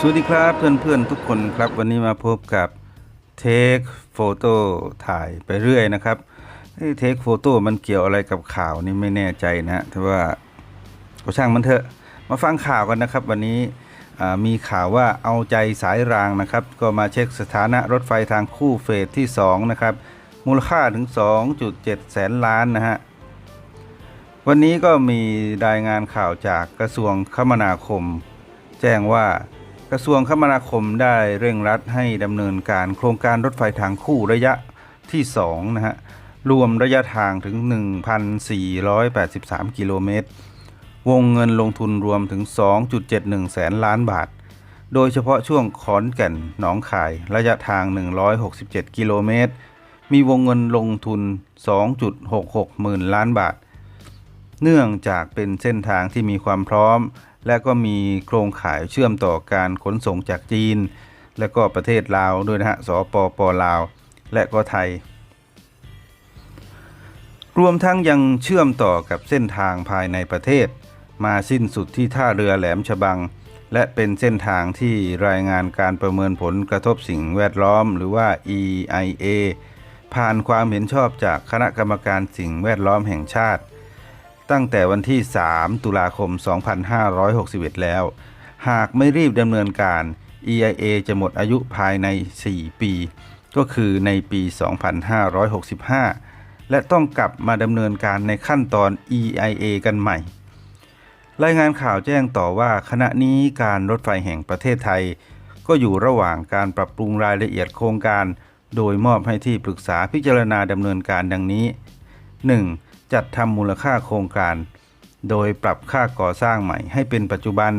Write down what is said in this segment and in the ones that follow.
สวัสดีครับเพื่อนๆทุกคนครับวันนี้มาพบกับเทคโฟโต้ถ่ายไปเรื่อยนะครับเทคโฟโต้มันเกี่ยวอะไรกับข่าวนี่ไม่แน่ใจนะแต่ว่าก็ช่างมันเถอะมาฟังข่าวกันนะครับ วันนี้มีข่าวว่าเอาใจสายรางนะครับ ก็มาเช็คสถานะรถไฟทางคู่เฟสที่ 2 นะครับ มูลค่าถึง 2.7 แสนล้านนะฮะวันนี้ก็มีรายงานข่าวจากกระทรวงคมนาคม แจ้งว่า กระทรวงคมนาคมได้เร่งรัดให้ดำเนินการโครงการรถไฟทางคู่ระยะที่2นะฮะรวมระยะทางถึง 1,483 กิโลเมตร วงเงินลงทุนรวมถึง 2.71 แสนล้านบาท โดยเฉพาะช่วงขอนแก่นหนองคายระยะทาง 167 กิโลเมตร มีวงเงินลงทุน 2.66 หมื่นล้านบาท เนื่องจากเป็นเส้นทางที่มีความพร้อม และก็มีโครงข่ายเชื่อมต่อการขนส่งจากจีน และก็ประเทศลาวด้วยนะฮะสปปลาว และก็ไทย รวมทั้งยังเชื่อมต่อกับเส้นทางภายในประเทศ มาสิ้นสุดที่ท่าเรือแหลมฉบัง และเป็นเส้นทางที่รายงานการประเมินผลกระทบสิ่งแวดล้อม หรือว่า EIA ผ่านความเห็นชอบจากคณะกรรมการสิ่งแวดล้อมแห่งชาติ ตั้งแต่วันที่ 3 ตุลาคม 2561 แล้ว หากไม่รีบดำเนินการ EIA จะหมดอายุภายใน 4 ปี ก็คือในปี 2565 และต้องกลับมาดำเนินการในขั้นตอน EIA กันใหม่ รายงานข่าวแจ้งต่อว่าขณะนี้การรถไฟแห่งประเทศไทย ก็อยู่ระหว่างการปรับปรุงรายละเอียดโครงการ โดยมอบให้ที่ปรึกษาพิจารณาดำเนินการดังนี้ 1. จัดทำมูลค่าโครงการ โดยปรับค่าก่อสร้างใหม่ให้เป็นปัจจุบัน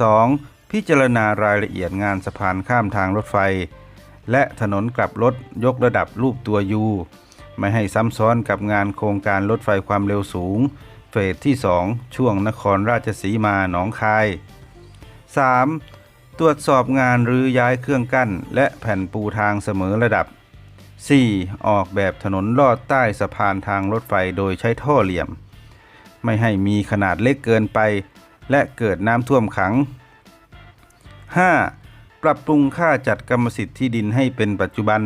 2. พิจารณารายละเอียดงานสะพานข้ามทางรถไฟ และถนนกลับรถยกระดับรูปตัวยูไม่ให้ซ้ำซ้อนกับงานโครงการรถไฟความเร็วสูง เฟสที่ 2 ช่วงนครราชสีมาหนองคาย 3. ตรวจสอบงานหรือย้ายเครื่องกั้น และแผ่นปูทางเสมอระดับ 4. ออกแบบถนนลอดใต้สะพานทางรถไฟโดยใช้ท่อเหลี่ยม ไม่ให้มีขนาดเล็กเกินไป และเกิดน้ำท่วมขัง 5. ปรับปรุงค่าจัดกรรมสิทธิ์ที่ดินให้เป็นปัจจุบัน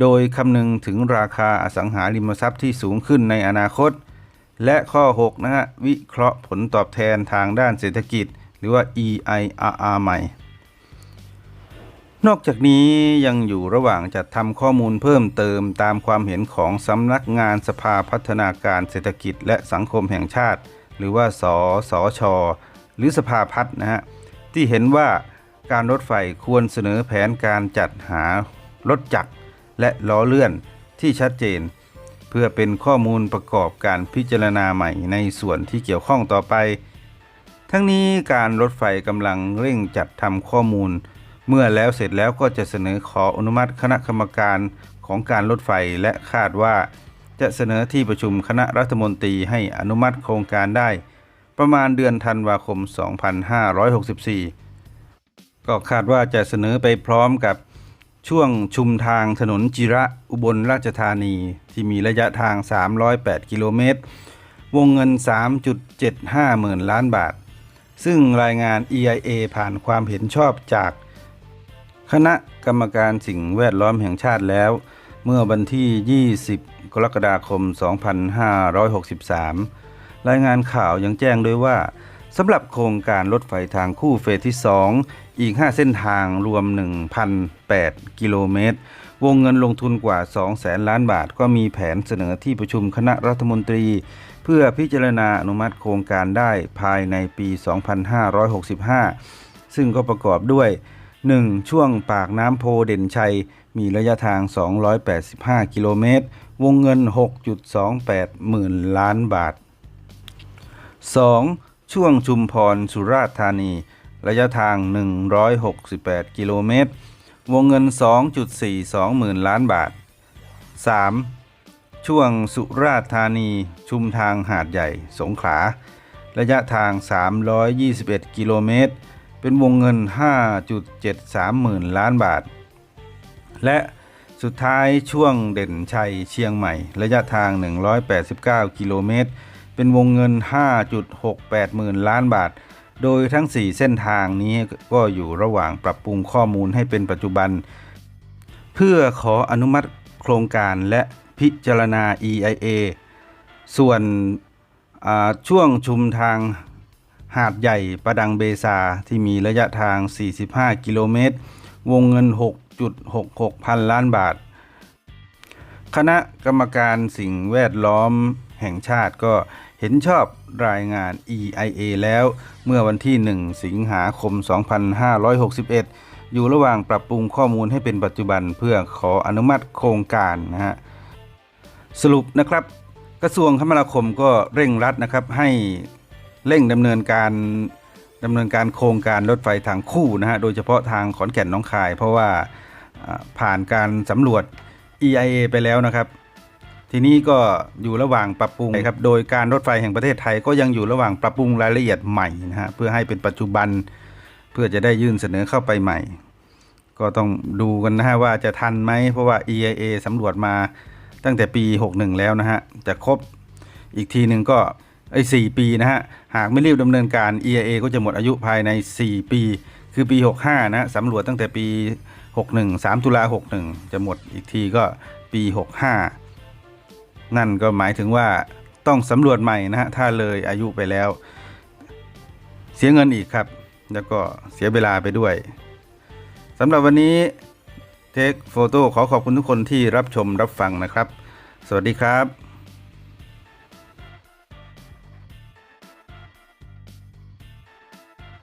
โดยคำนึงถึงราคาอสังหาริมทรัพย์ที่สูงขึ้นในอนาคต และข้อ 6 นะฮะวิเคราะห์ผลตอบแทนทางด้านเศรษฐกิจ หรือว่า EIRR ใหม่ นอกจากนี้ยังอยู่ระหว่างจัดทำข้อมูลเพิ่มเติมตามความเห็นของสำนักงานสภาพัฒนาการเศรษฐกิจและสังคมแห่งชาติ หรือว่าสสช หรือสภาพัฒน์นะฮะที่เห็นว่าการรถไฟควรเสนอแผนการจัดหารถจักรและล้อเลื่อนที่ชัดเจน เพื่อเป็นข้อมูลประกอบการพิจารณาใหม่ในส่วนที่เกี่ยวข้องต่อไป ทั้งนี้การรถไฟกำลังเร่งจัดทำข้อมูล เมื่อแล้วเสร็จแล้วก็จะเสนอขออนุมัติคณะกรรมการของการรถไฟและคาดว่า จะเสนอที่ประชุมคณะรัฐมนตรีให้อนุมัติโครงการได้ ประมาณเดือนธันวาคม 2564 ก็คาดว่าจะเสนอไปพร้อมกับช่วงชุมทางถนนจิระอุบลราชธานีที่มีระยะทาง 308 กิโลเมตร วงเงิน 3.75หมื่นล้านบาท ซึ่งรายงาน EIA ผ่านความเห็นชอบจาก คณะกรรมการสิ่งแวดล้อมแห่งชาติแล้ว เมื่อวันที่ 20 กรกฎาคม 2563 รายงานข่าวยังแจ้งด้วยว่าสำหรับโครงการรถไฟทางคู่เฟสที่ 2 อีก 5 เส้นทางรวม 1,008 กิโลเมตร วงเงินลงทุนกว่า2แสนล้านบาท ก็มีแผนเสนอที่ประชุมคณะรัฐมนตรี เพื่อพิจารณาอนุมัติโครงการได้ภายในปี 2565 ซึ่งก็ประกอบด้วย 1. ช่วงปากน้ำโพเด่นชัย มีระยะทาง 285 กิโลเมตร วงเงิน 6.28 หมื่นล้านบาท 2. ช่วงชุมพรสุราษฎร์ธานี ระยะทาง 168 กิโลเมตร วงเงิน 2.42 หมื่นล้านบาท 3. ช่วงสุราษฎร์ธานี ชุมทางหาดใหญ่ สงขลา ระยะทาง 321 กิโลเมตร เป็นวงเงิน 5.73 หมื่นล้านบาท และสุดท้ายช่วงเด่นชัยเชียงใหม่ ระยะทาง 189 กิโลเมตร เป็นวงเงิน 5.68 หมื่นล้านบาท โดยทั้ง 4 เส้นทางนี้ก็อยู่ระหว่างปรับปรุงข้อมูลให้เป็นปัจจุบัน เพื่อขออนุมัติโครงการและพิจารณา EIA ส่วนช่วงชุมทาง หาดใหญ่ประดังเบซาที่มีระยะทาง 45 กิโลเมตร วงเงิน 6.66 พันล้านบาท คณะกรรมการสิ่งแวดล้อมแห่งชาติก็เห็นชอบรายงาน EIA แล้วเมื่อวันที่ 1 สิงหาคม 2561 อยู่ระหว่างปรับปรุงข้อมูลให้เป็นปัจจุบันเพื่อขออนุมัติโครงการนะฮะสรุปนะครับ กระทรวงคมนาคมก็เร่งรัดนะครับให้ เร่งดำเนินการดำเนินการโครงการรถไฟทางคู่นะฮะโดยเฉพาะทางขอนแก่นน้องคาย เพราะว่าผ่านการสำรวจ EIA ไปแล้วนะครับ ทีนี้ก็อยู่ระหว่างปรับปรุงนะครับโดยการรถไฟแห่งประเทศไทยก็ยังอยู่ระหว่างปรับปรุงรายละเอียดใหม่นะฮะเพื่อให้เป็นปัจจุบันเพื่อจะได้ยื่นเสนอเข้าไปใหม่ ก็ต้องดูกันนะฮะว่าจะทันไหมเพราะว่า EIA สำรวจมาตั้งแต่ปี 61 แล้วนะฮะจะครบอีกทีหนึ่งก็ ไอ้4ปีนะฮะ หากไม่รีบดำเนินการ EIA ก็จะหมดอายุภายใน 4 ปี คือปี 65นะฮะสำรวจตั้งแต่ปี 61 3 ตุลา 61 จะหมดอีกทีก็ปี 65 นั่นก็หมายถึงว่าต้องสำรวจใหม่นะฮะ ถ้าเลยอายุไปแล้ว เสียเงินอีกครับ แล้วก็เสียเวลาไปด้วยสำหรับวันนี้เทคโฟโต้ขอขอบคุณทุกคนที่รับชมรับฟังนะครับ สวัสดีครับ